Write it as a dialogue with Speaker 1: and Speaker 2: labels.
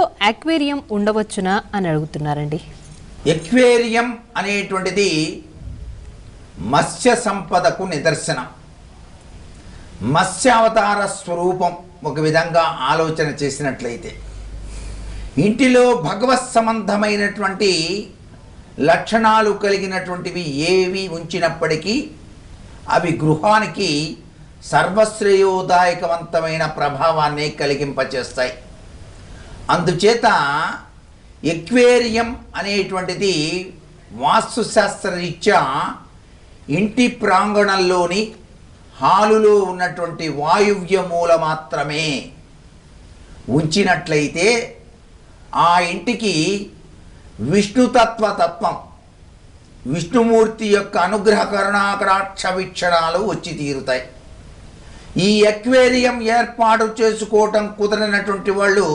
Speaker 1: ఇంట్లో అక్వేరియం ఉండవచ్చునా అని అడుగుతున్నారండి.
Speaker 2: ఎక్వేరియం అనేటువంటిది మత్స్య సంపదకు నిదర్శనం. మత్స్యావతార స్వరూపం ఒక విధంగా ఆలోచన చేసినట్లయితే ఇంటిలో భగవత్ సంబంధమైనటువంటి లక్షణాలు కలిగినటువంటివి ఏవి ఉంచినప్పటికీ అవి గృహానికి సర్వశ్రేయోదాయకవంతమైన ప్రభావాన్ని కలిగింపచేస్తాయి. అందుచేత ఎక్వేరియం అనేటువంటిది వాస్తుశాస్త్రరీత్యా ఇంటి ప్రాంగణంలోని హాలులో ఉన్నటువంటి వాయువ్య మూల మాత్రమే. ఉంచినట్లయితే ఆ ఇంటికి విష్ణుతత్వ తత్వం విష్ణుమూర్తి యొక్క అనుగ్రహ కరుణాకరాక్ష వీక్షణాలు వచ్చి తీరుతాయి. ఈ ఎక్వేరియం ఏర్పాటు చేసుకోవటం కుదరనటువంటి వాళ్ళు